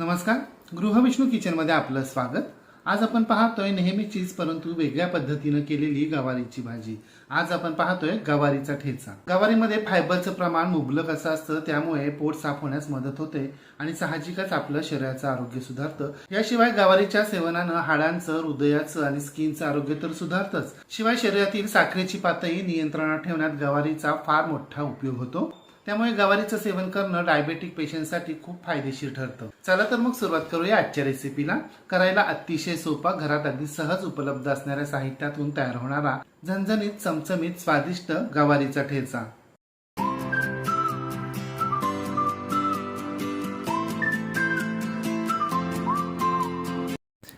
नमस्कार. गृहविष्णू किचनमध्ये आपलं स्वागत. आज आपण पाहतोय नेहमीचीच परंतु वेगळ्या पद्धतीनं केलेली गवारीची भाजी. आज आपण पाहतोय गवारीचा ठेचा. गवारीमध्ये फायबरचं प्रमाण मुबलक असं असतं त्यामुळे पोट साफ होण्यास मदत होते आणि साहजिकच आपलं शरीराचं आरोग्य सुधारतं. याशिवाय गवारीच्या सेवनानं हाडांचं हृदयाचं आणि स्किनचं आरोग्य तर सुधारतंच. शिवाय शरीरातील साखरेची पातळी नियंत्रणात ठेवण्यात गवारीचा फार मोठा उपयोग होतो. त्यामुळे गवारीचं सेवन करणं डायबेटिक पेशंटसाठी खूप फायदेशीर ठरतं. चला तर मग सुरुवात करूया आजच्या रेसिपीला करायला अतिशय सोपा घरात अगदी सहज उपलब्ध असणाऱ्या साहित्यातून तयार होणारा झणझणीत चमचमीत स्वादिष्ट गवारीचा ठेचा.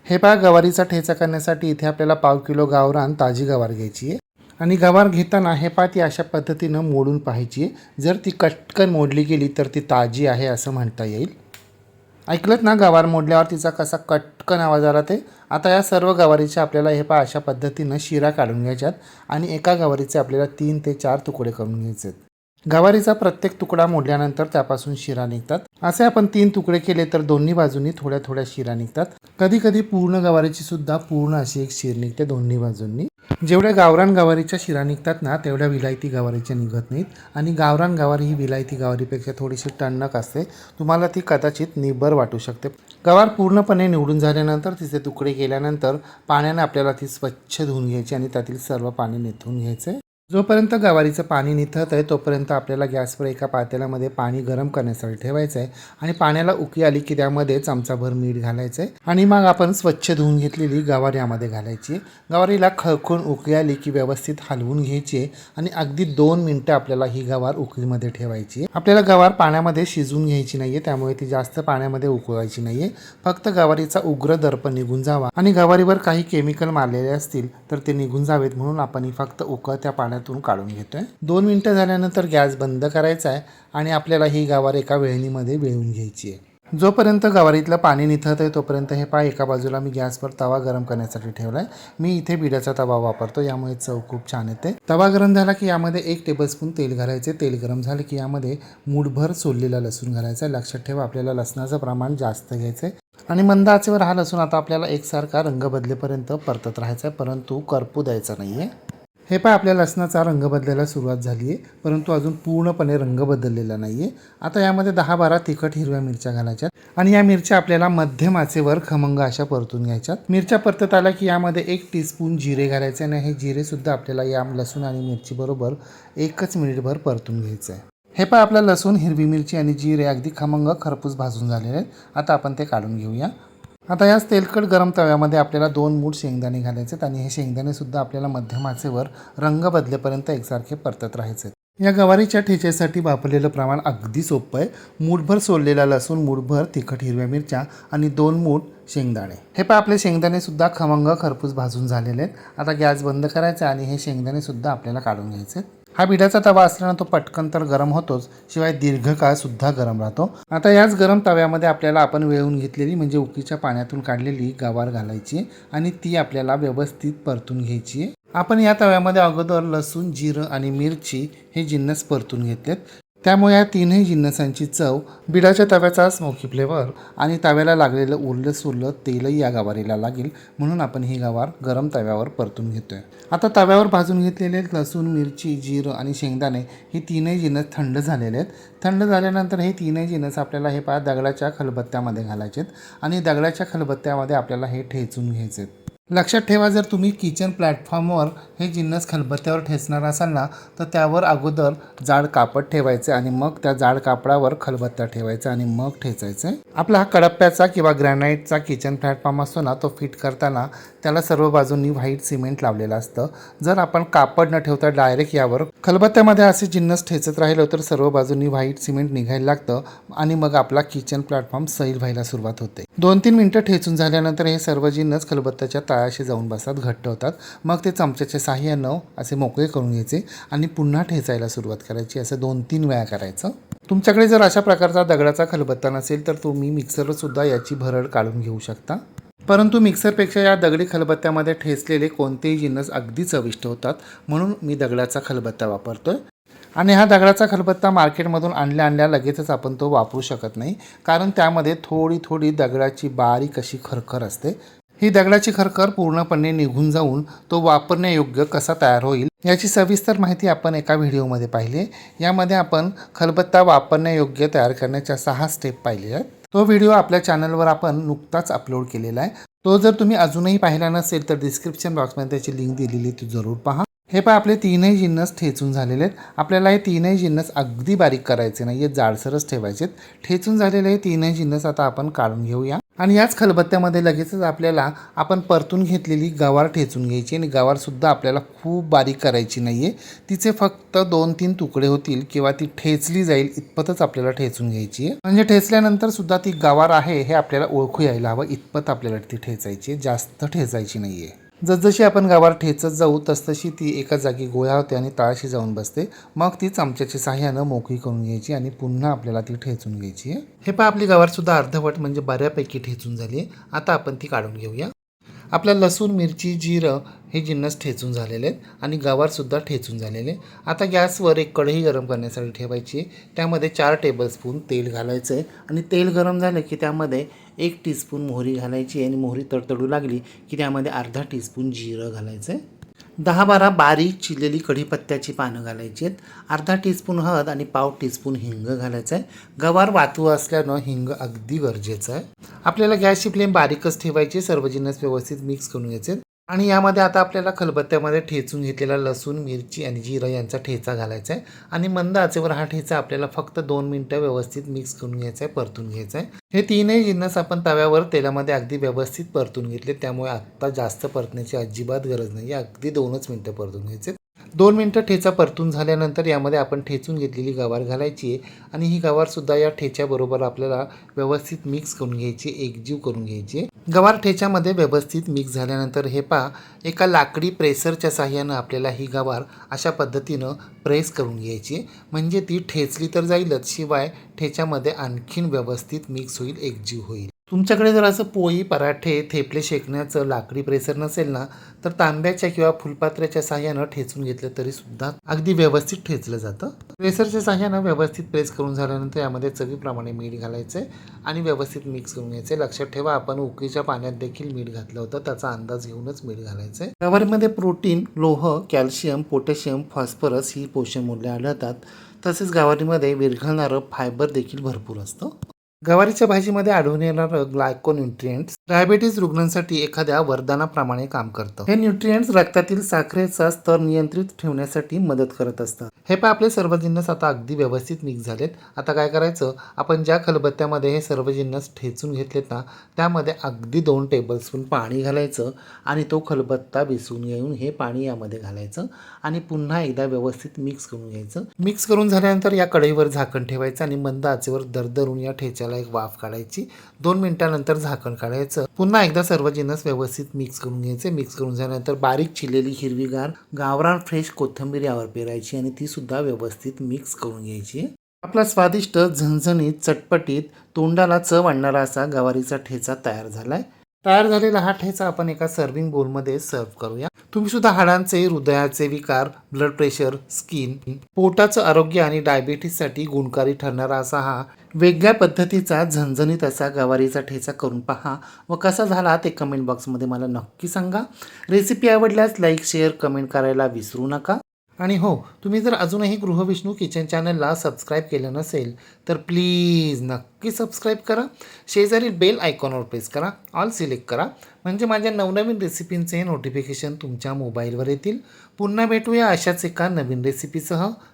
हे पहा गवारीचा ठेचा करण्यासाठी इथे आपल्याला पाव किलो गावरान ताजी गवार घ्यायची आहे. आणि गवार घेताना हे ती अशा पद्धतीनं मोडून पाहायची आहे. जर ती कटकन मोडली गेली तर ती ताजी आहे असं म्हणता येईल. ऐकलंत ना गवार मोडल्यावर तिचा कसा कटकन आवाज आला ते? आता या सर्व गवारीचे आपल्याला हे पा अशा पद्धतीनं शिरा काढून घ्यायच्यात आणि एका गवारीचे आपल्याला तीन ते चार तुकडे करून घ्यायचे आहेत गवारीचा प्रत्येक तुकडा मोडल्यानंतर त्यापासून शिरा निघतात. असे आपण तीन तुकडे केले तर दोन्ही बाजूंनी थोड्या थोड्या शिरा निघतात. कधी कधी पूर्ण गवारीची सुद्धा पूर्ण अशी एक शिर निघते दोन्ही बाजूंनी. जेवढ्या गावरान गवारीच्या शिरा निघतात ना तेवढ्या विलायती गवारीच्या निघत नाहीत. आणि गावरान गवारी ही विलायती गवारीपेक्षा थोडीशी टणक असते. तुम्हाला ती कदाचित निब्बर वाटू शकते. गवार पूर्णपणे निवडून झाल्यानंतर तिचे तुकडे केल्यानंतर पाण्याने आपल्याला ती स्वच्छ धुवून घ्यायची आणि त्यातील सर्व पाणी निथून घ्यायचे. जोपर्यंत गवारीचं पाणी निथत आहे तोपर्यंत आपल्याला गॅसवर एका पातेल्यामध्ये पाणी गरम करण्यासाठी ठेवायचं आहे आणि पाण्याला उकी आली की त्यामध्ये चमचाभर मीठ घालायचं आहे आणि मग आपण स्वच्छ धुवून घेतलेली गवार यामध्ये घालायची. गवारीला खळखून उकळी आली की व्यवस्थित हलवून घ्यायची आहे आणि अगदी दोन मिनटं आपल्याला ही गवार उकळीमध्ये ठेवायची. आपल्याला गवार पाण्यामध्ये शिजवून घ्यायची नाही आहे त्यामुळे ती जास्त पाण्यामध्ये उकळवायची नाही आहे फक्त गवारीचा उग्र दर्प निघून जावा. आणि गवारीवर काही केमिकल मारलेले असतील तर ते निघून जावेत म्हणून आपण ही फक्त उकळत्या पाण्यातून काढून घेतोय. दोन मिनटं झाल्यानंतर गॅस बंद करायचा आहे आणि आपल्याला ही गवार एका वेळणीमध्ये वेळून घ्यायची आहे. जोपर्यंत गवारीतलं पाणी निथत आहे तोपर्यंत हे पाय एका बाजूला मी गॅसवर तवा गरम करण्यासाठी ठेवला आहे मी इथे बिड्याचा तवा वापरतो यामुळे चव खूप छान येते. तवा गरम झाला की यामध्ये एक टेबलस्पून तेल घालायचे. तेल गरम झालं की यामध्ये मूठभर सोललेला लसूण घालायचा. आहे लक्षात ठेवा आपल्याला लसणाचं प्रमाण जास्त घ्यायचं आहे आणि मंद आचेवर हा लसूण आता आपल्याला एकसारखा रंग बदलेपर्यंत परतत राहायचा आहे परंतु करपू द्यायचा नाही आहे हे पण आपल्या लसणाचा रंग बदलायला सुरुवात झाली आहे. परंतु अजून पूर्णपणे रंग बदललेला नाही आहे आता यामध्ये दहा बारा तिखट हिरव्या मिरच्या घालायच्यात. आणि या मिरच्या आपल्याला मध्यम आचेवर खमंग अशा परतून घ्यायच्यात. मिरच्या परतत आल्या की यामध्ये एक टीस्पून जिरे घालायचे आणि हे जिरेसुद्धा आपल्याला या लसूण आणि मिरचीबरोबर एकच मिनिटभर परतून घ्यायचं आहे हे पण आपलं लसूण हिरवी मिरची आणि जिरे अगदी खमंग खरपूस भाजून झालेले आहेत. आता आपण ते काढून घेऊया. आता याच तेलकट गरम तव्यामध्ये आपल्याला दोन मूठ शेंगदाणे घालायचे आहेत आणि हे शेंगदाणे सुद्धा आपल्याला मध्यम आचेवर रंग बदलेपर्यंत एकसारखे परतत राहायचे आहेत. या गवारीच्या ठेचेसाठी वापरलेलं प्रमाण अगदी सोपं आहे मूठभर सोललेला लसूण मूठभर तिखट हिरव्या मिरच्या आणि दोन मूठ शेंगदाणे हे पण आपले शेंगदाणे सुद्धा खमंग खरपूस भाजून झालेले आहेत आता गॅस बंद करायचा आणि हे शेंगदाणे सुद्धा आपल्याला काढून घ्यायचे आहेत. हा पिठाचा तवा असल्यानं तो पटकन तर गरम होतोच शिवाय दीर्घकाळ सुद्धा गरम राहतो. आता याच गरम तव्यामध्ये आपल्याला आपण वेळून घेतलेली म्हणजे उकीच्या पाण्यातून काढलेली गवार घालायची आणि ती आपल्याला व्यवस्थित परतून घ्यायची. आपण या तव्यामध्ये अगोदर लसूण जिरं आणि मिरची हे जिन्नस परतून घेतलेत. त्यामुळे या तीनही जिन्नसांची चव बिडाच्या तव्याचा स्मोकी फ्लेवर आणि तव्याला लागलेलं उरलं सुरलं तेलही या गवारीला लागेल म्हणून आपण ही गवार गरम तव्यावर परतून घेतोय. आता तव्यावर भाजून घेतलेले लसूण मिरची जिरं आणि शेंगदाणे हे तीनही जिन्नस थंड झालेले आहेत. थंड झाल्यानंतर हे तीनही जिन्नस आपल्याला हे पा दगडाच्या खलबत्त्यामध्ये घालायचे आहेत आणि दगडाच्या खलबत्त्यामध्ये आपल्याला हे ठेचून घ्यायचे आहेत लक्षात ठेवा जर तुम्ही किचन प्लॅटफॉर्मवर हे जिन्नस खलबत्त्यावर ठेचणार असाल ना तर त्यावर अगोदर जाड कापड ठेवायचे आणि मग त्या जाड कापडावर खलबत्ता ठेवायचा आणि मग ठेचायचं. आपला हा कडप्प्याचा किंवा ग्रॅनाईटचा किचन प्लॅटफॉर्म असतो ना तो फिट करताना त्याला सर्व बाजूंनी व्हाईट सिमेंट लावलेलं असतं. जर आपण कापड न ठेवता डायरेक्ट यावर खलबत्त्यामध्ये असे जिन्नस ठेचत राहिलो तर सर्व बाजूंनी व्हाईट सिमेंट निघायला लागतं आणि मग आपला किचन प्लॅटफॉर्म सैल व्हायला सुरुवात होते. दोन तीन मिनटं ठेचून झाल्यानंतर हे सर्व जिन्नस खलबत्त्याच्या तळाशी जाऊन बसतात घट्ट होतात. मग ते चमच्याच्या साह्यानं असे मोकळे करून घ्यायचे आणि पुन्हा ठेचायला सुरुवात करायची. असं दोन तीन वेळा करायचं. तुमच्याकडे जर अशा प्रकारचा दगडाचा खलबत्ता नसेल तर तुम्ही मिक्सरसुद्धा याची भरड काढून घेऊ शकता. परंतु मिक्सरपेक्षा या दगडी खलबत्त्यामध्ये ठेचलेले कोणतेही जिन्नस अगदी चविष्ट होतात. म्हणून मी दगडाचा खलबत्ता वापरतोय. आणि हा दगडाचा खलबत्ता मार्केटमधून आणल्या आणल्या लगेचच आपण तो वापरू शकत नाही. कारण त्यामध्ये थोडी थोडी दगडाची बारीक अशी खरखर असते ही दगडाची खरखर पूर्णपणे निघून जाऊन तो वापरण्यायोग्य कसा तयार होईल याची सविस्तर माहिती आपण एका व्हिडिओमध्ये पाहिली आहे. यामध्ये आपण खलबत्ता वापरण्यायोग्य तयार करण्याच्या सहा स्टेप पाहिल्या आहेत. तो व्हिडिओ आपल्या चॅनलवर आपण नुकताच अपलोड केलेला आहे. तो जर तुम्ही अजूनही पाहिला नसेल तर डिस्क्रिप्शन बॉक्समध्ये त्याची लिंक दिलेली ती जरूर पहा. हे पहा आपले तीनही जिन्नस ठेचून झालेले आहेत. आपल्याला हे तीनही जिन्नस अगदी बारीक करायचे नाही आहेत जाडसरच ठेवायचे आहेत ठेचून झालेले हे तीनही जिन्नस आता आपण काढून घेऊया. आणि याच खलबत्त्यामध्ये लगेचच आपल्याला आपण परतून घेतलेली गवार ठेचून घ्यायची आणि गवारसुद्धा आपल्याला खूप बारीक करायची नाही आहे तिचे फक्त दोन तीन तुकडे होतील किंवा ती ठेचली जाईल इतपतच आपल्याला ठेचून घ्यायची आहे. म्हणजे ठेचल्यानंतर सुद्धा ती गवार आहे हे आपल्याला ओळखू यायला हवं. इतपत आपल्याला ती ठेचायची आहे. जास्त ठेचायची नाही आहे जसजशी आपण गावावर ठेचत जाऊ तसतशी ती एका जागी गोळा होते आणि तळाशी जाऊन बसते. मग ती चमच्याच्या साह्यानं मोकळी करून घ्यायची आणि पुन्हा आपल्याला ती ठेचून घ्यायची. आहे हे पहा आपली गावारसुद्धा अर्धवट म्हणजे बऱ्यापैकी ठेचून झाली आहे. आता आपण ती काढून घेऊया. आपल्या लसूण मिरची जिरं हे जिन्नस ठेचून झालेले आहेत आणि गवारसुद्धा ठेचून झालेले आता गॅसवर एक कढई गरम करण्यासाठी ठेवायची आहे. त्यामध्ये चार टेबलस्पून तेल घालायचं आहे. आणि तेल गरम झालं की त्यामध्ये एक टीस्पून मोहरी घालायची आणि मोहरी तडतडू लागली की त्यामध्ये अर्धा टीस्पून जिरं घालायचं आहे दहा बारा बारीक चिरलेली कढीपत्त्याची पानं घालायची आहेत. अर्धा टीस्पून हळद आणि पाव टीस्पून हिंग घालायचं आहे गवार वातू असल्यानं हिंग अगदी गरजेचं आहे. आपल्याला गॅसची फ्लेम बारीकच ठेवायची सर्व जिन्नस व्यवस्थित मिक्स करून घ्यायचे आणि यामध्ये आता आपल्याला खलबत्त्यामध्ये ठेचून घेतलेला लसूण मिरची आणि जिरं यांचा ठेचा घालायचा आहे आणि मंद आचेवर हा ठेचा आपल्याला फक्त दोन मिनटं व्यवस्थित मिक्स करून घ्यायचा आहे परतून घ्यायचा आहे हे तीनही जिन्नस आपण तव्यावर तेलामध्ये अगदी व्यवस्थित परतून घेतले. त्यामुळे आत्ता जास्त परतण्याची अजिबात गरज नाही अगदी दोनच मिनटं परतून घ्यायचे दोन मिनटं ठेचा परतून झाल्यानंतर यामध्ये आपण ठेचून घेतलेली गवार घालायची आहे आणि ही गवारसुद्धा या ठेच्याबरोबर आपल्याला व्यवस्थित मिक्स करून घ्यायची एकजीव करून घ्यायची गवार ठेच्यामध्ये व्यवस्थित मिक्स झाल्यानंतर हे पहा एका लाकडी प्रेसरच्या साह्यानं आपल्याला ही गवार अशा पद्धतीनं प्रेस करून घ्यायची म्हणजे ती ठेचली तर जाईलच शिवाय ठेच्यामध्ये आणखीन व्यवस्थित मिक्स होईल एकजीव होईल. तुमच्याकडे जर असं पोळी पराठे थेपले शेकण्याचं लाकडी प्रेसर नसेल ना तर तांब्याच्या किंवा फुलपात्र्याच्या साह्यानं ठेचून घेतलं तरी सुद्धा अगदी व्यवस्थित ठेचलं जातं. प्रेसरच्या साह्यानं व्यवस्थित प्रेस करून झाल्यानंतर यामध्ये चवीप्रमाणे मीठ घालायचं आहे आणि व्यवस्थित मिक्स करून घ्यायचं. लक्षात ठेवा आपण उकळीच्या पाण्यात देखील मीठ घातलं होतं त्याचा अंदाज घेऊनच मीठ घालायचं. आहे गवारीमध्ये प्रोटीन लोह कॅल्शियम पोटॅशियम फॉस्फरस ही पोषण मूल्य आढळतात. तसेच गवारीमध्ये विरघळणारं फायबर देखील भरपूर असतं. गवारीच्या भाजीमध्ये आढळून येणारं ग्लायकोन्युट्रिएंट्स डायबेटीज रुग्णांसाठी एखाद्या वरदानाप्रमाणे काम करतं. हे न्यूट्रिएंट्स रक्तातील साखरेचा स्तर नियंत्रित ठेवण्यासाठी मदत करत असतात हे पण आपले सर्व जिन्नस आता अगदी व्यवस्थित मिक्स झालेत. आता काय करायचं? आपण ज्या खलबत्त्यामध्ये हे सर्व जिन्नस ठेचून घेतलेत ना त्यामध्ये अगदी दोन टेबलस्पून पाणी घालायचं आणि तो खलबत्ता भिसून घेऊन हे पाणी यामध्ये घालायचं आणि पुन्हा एकदा व्यवस्थित मिक्स करून घ्यायचं. मिक्स करून झाल्यानंतर या कढईवर झाकण ठेवायचं आणि मंद आचेवर दरदरून या ठेच्याला एक वाफ काढायची. दोन मिनिटानंतर झाकण काढायचं. पुन्हा एकदा सर्व जिन्नस व्यवस्थित मिक्स करून घ्यायचे. मिक्स करून झाल्यानंतर बारीक चिरलेली हिरवीगार गावरान फ्रेश कोथिंबीर यावर पेरायची आणि ती सुद्धा व्यवस्थित मिक्स करून घ्यायची. आपला स्वादिष्ट झणझणीत चटपटीत तोंडाला चव आणणारा असा गवारीचा ठेचा तयार झालाय. तयार झालेला हा ठेचा आपण एका सर्विंग बोलमध्ये सर्व्ह करूया. तुम्ही सुद्धा हाडांचे हृदयाचे विकार ब्लड प्रेशर स्किन पोटाचं आरोग्य आणि डायबिटीससाठी गुणकारी ठरणारा असा हा वेगळ्या पद्धतीचा झणझणीत असा गवारीचा ठेचा करून पहा. व कसा झाला ते कमेंट बॉक्समध्ये मला नक्की सांगा. रेसिपी आवडल्यास लाईक शेअर कमेंट करायला विसरू नका. आणि हो तुम्ही जर अजूनही गृहविष्णू किचन चॅनलला सबस्क्राईब केलं नसेल तर प्लीज नक्की सबस्क्राईब करा. शेजारी बेल आयकॉनवर प्रेस करा. ऑल सिलेक्ट करा. म्हणजे माझ्या नवनवीन रेसिपींचे नोटिफिकेशन तुमच्या मोबाईलवर येतील. पुन्हा भेटूया अशाच एका नवीन रेसिपीसह